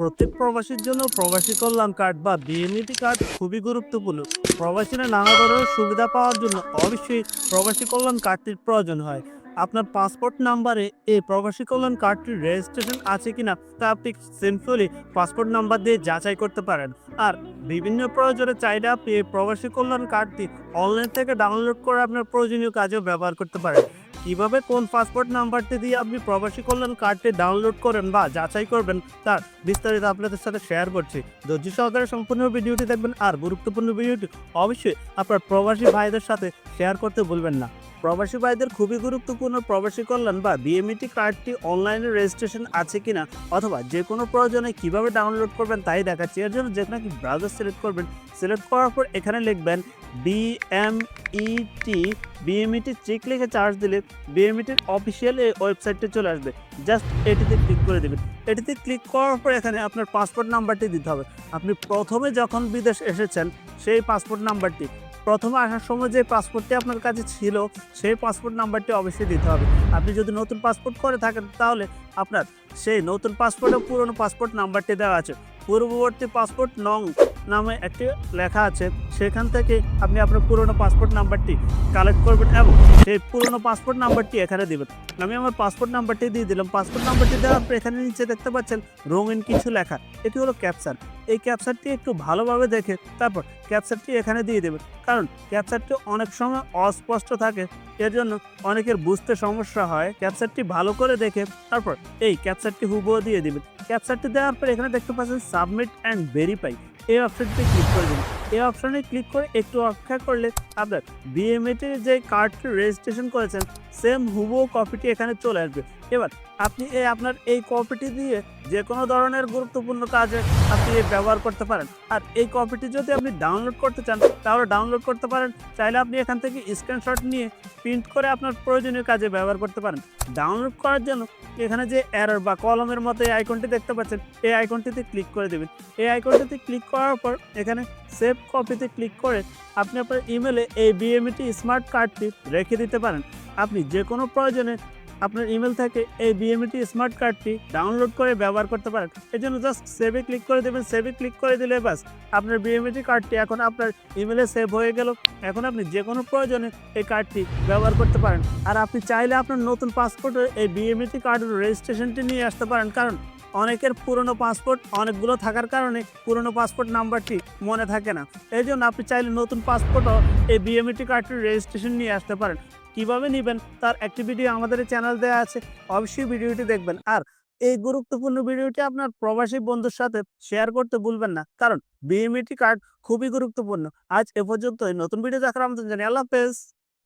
প্রত্যেক প্রবাসীর জন্য প্রবাসী কল্যাণ কার্ড বা বিএমইটি কার্ড খুবই গুরুত্বপূর্ণ। প্রবাসীরা নানা ধরনের সুবিধা পাওয়ার জন্য অবশ্যই প্রবাসী কল্যাণ কার্ডটির প্রয়োজন হয়। আপনার পাসপোর্ট নাম্বারে এই প্রবাসী কল্যাণ কার্ডটির রেজিস্ট্রেশন আছে কিনা তা আপনি সিম্পলি পাসপোর্ট নাম্বার দিয়ে যাচাই করতে পারেন। আর বিভিন্ন প্রয়োজনে চাইলে আপনি এই প্রবাসী কল্যাণ কার্ডটি অনলাইন থেকে ডাউনলোড করে আপনার প্রয়োজনীয় কাজেও ব্যবহার করতে পারেন। কীভাবে কোন পাসপোর্ট নাম্বারটি দিয়ে আপনি প্রবাসী কল্যাণ কার্ডটি ডাউনলোড করেন বা যাচাই করবেন, তার বিস্তারিত আপনাদের সাথে শেয়ার করছি। ধৈর্য সহকারে সম্পূর্ণ ভিডিওটি দেখবেন আর গুরুত্বপূর্ণ ভিডিওটি অবশ্যই আপনার প্রবাসী ভাইদের সাথে শেয়ার করতে ভুলবেন না। প্রবাসী ভাইদের খুবই গুরুত্বপূর্ণ প্রবাসী কল্যাণ বা বিএমইটি কার্ডটি অনলাইনে রেজিস্ট্রেশন আছে কিনা অথবা যে কোনো প্রয়োজনে কীভাবে ডাউনলোড করবেন তাই দেখাচ্ছি। এর জন্য যে কোনো ব্রাউজার সিলেক্ট করবেন। সিলেক্ট করার পর এখানে লিখবেন বিএমইটি বিএমইটি চেক লিখে চার্জ দিলে বিএমইটির অফিসিয়াল এই ওয়েবসাইটে চলে আসবে। জাস্ট এটিতে ক্লিক করে দেবেন। এটিতে ক্লিক করার পর এখানে আপনার পাসপোর্ট নাম্বারটি দিতে হবে। আপনি প্রথমে যখন বিদেশ এসেছেন, সেই পাসপোর্ট নাম্বারটি প্রথমে আসার সময় যে পাসপোর্টটি আপনার কাছে ছিল, সেই পাসপোর্ট নাম্বারটি অবশ্যই দিতে হবে। আপনি যদি নতুন পাসপোর্ট করে থাকেন, তাহলে আপনার সেই নতুন পাসপোর্টে পুরনো পাসপোর্ট নাম্বারটি দেওয়া আছে। পূর্ববর্তী পাসপোর্ট নং নামে একটি লেখা আছে। সেখান থেকে আপনি আপনার পুরনো পাসপোর্ট নাম্বারটি কালেক্ট করবেন এবং সেই পুরনো পাসপোর্ট নাম্বারটি এখানে দেবেন। আমি আমার পাসপোর্ট নাম্বারটি দিয়ে দিলাম। পাসপোর্ট নাম্বারটি দেওয়ার পর এখানে নিচে দেখতে পাচ্ছেন রঙিন কিছু লেখা। এটি হলো ক্যাপচার। এই ক্যাপচারটি একটু ভালোভাবে দেখে তারপর ক্যাপচারটি এখানে দিয়ে দেবেন। কারণ ক্যাপচারটি অনেক সময় অস্পষ্ট থাকে। এর জন্য অনেকের বুঝতে সমস্যা হয় ক্যাপচারটি ভালো করে দেখে তারপর এই ক্যাপচারটি হুবো দিয়ে দিবেন। ক্যাপচারটি দেওয়ার পর এখানে দেখতে পাচ্ছেন সাবমিট অ্যান্ড ভেরিফাই। এই অপশনটি ক্লিক করে দিন। এই অপশনে ক্লিক করে একটু অপেক্ষা করলে আপনার বিএমএটির যে কার্ডটি রেজিস্ট্রেশন করেছেন সেম হুবহু কপিটি এখানে চলে আসবে। এবার আপনি এই আপনার এই কপিটি দিয়ে যে কোনো ধরনের গুরুত্বপূর্ণ কাজে আপনি ব্যবহার করতে পারেন। আর এই কপিটি যদি আপনি ডাউনলোড করতে চান, তাহলে ডাউনলোড করতে পারেন। চাইলে আপনি এখান থেকে স্ক্রিনশট নিয়ে প্রিন্ট করে আপনার প্রয়োজনীয় কাজে ব্যবহার করতে পারেন। ডাউনলোড করার জন্য এখানে যে এরর বা কলমের মতো এই আইকনটি দেখতে পাচ্ছেন, এই আইকনটিতে ক্লিক করে দেবেন। এই আইকনটিতে ক্লিক করার পর এখানে সেভ কপিতে ক্লিক করে আপনি আপনার ইমেলে এই বিএমইটি স্মার্ট কার্ডটি রেখে দিতে পারেন। আপনি যে কোনো প্রয়োজনে আপনার ইমেল থেকে এই বিএমইটি স্মার্ট কার্ডটি ডাউনলোড করে ব্যবহার করতে পারেন। এই জন্য জাস্ট সেভে ক্লিক করে দেবেন সেভে ক্লিক করে দিলে বাস আপনার বিএমইটি কার্ডটি এখন আপনার ইমেলে সেভ হয়ে গেল। এখন আপনি যে কোনো প্রয়োজনে এই কার্ডটি ব্যবহার করতে পারেন। আর আপনি চাইলে আপনার নতুন পাসপোর্টের এই বিএমইটি কার্ডের রেজিস্ট্রেশনটি নিয়ে আসতে পারেন। কারণ অনেকের পুরনো পাসপোর্ট, অনেকগুলো থাকার কারণে পুরনো পাসপোর্ট নাম্বারটি মনে থাকে না। এই জন্য আপনি চাইলে নতুন পাসপোর্টও এই বিএমইটি কার্ডটির রেজিস্ট্রেশন নিয়ে আসতে পারেন। কীভাবে নেবেন তার একটি ভিডিও আমাদের চ্যানেল দেওয়া আছে, অবশ্যই ভিডিওটি দেখবেন। আর এই গুরুত্বপূর্ণ ভিডিওটি আপনার প্রবাসী বন্ধুর সাথে শেয়ার করতে ভুলবেন না, কারণ বিএমইটি কার্ড খুবই গুরুত্বপূর্ণ। আজ এ পর্যন্তই। নতুন ভিডিও দেখার আমন্ত্রণ জানি আল্লাহ হাফেজ।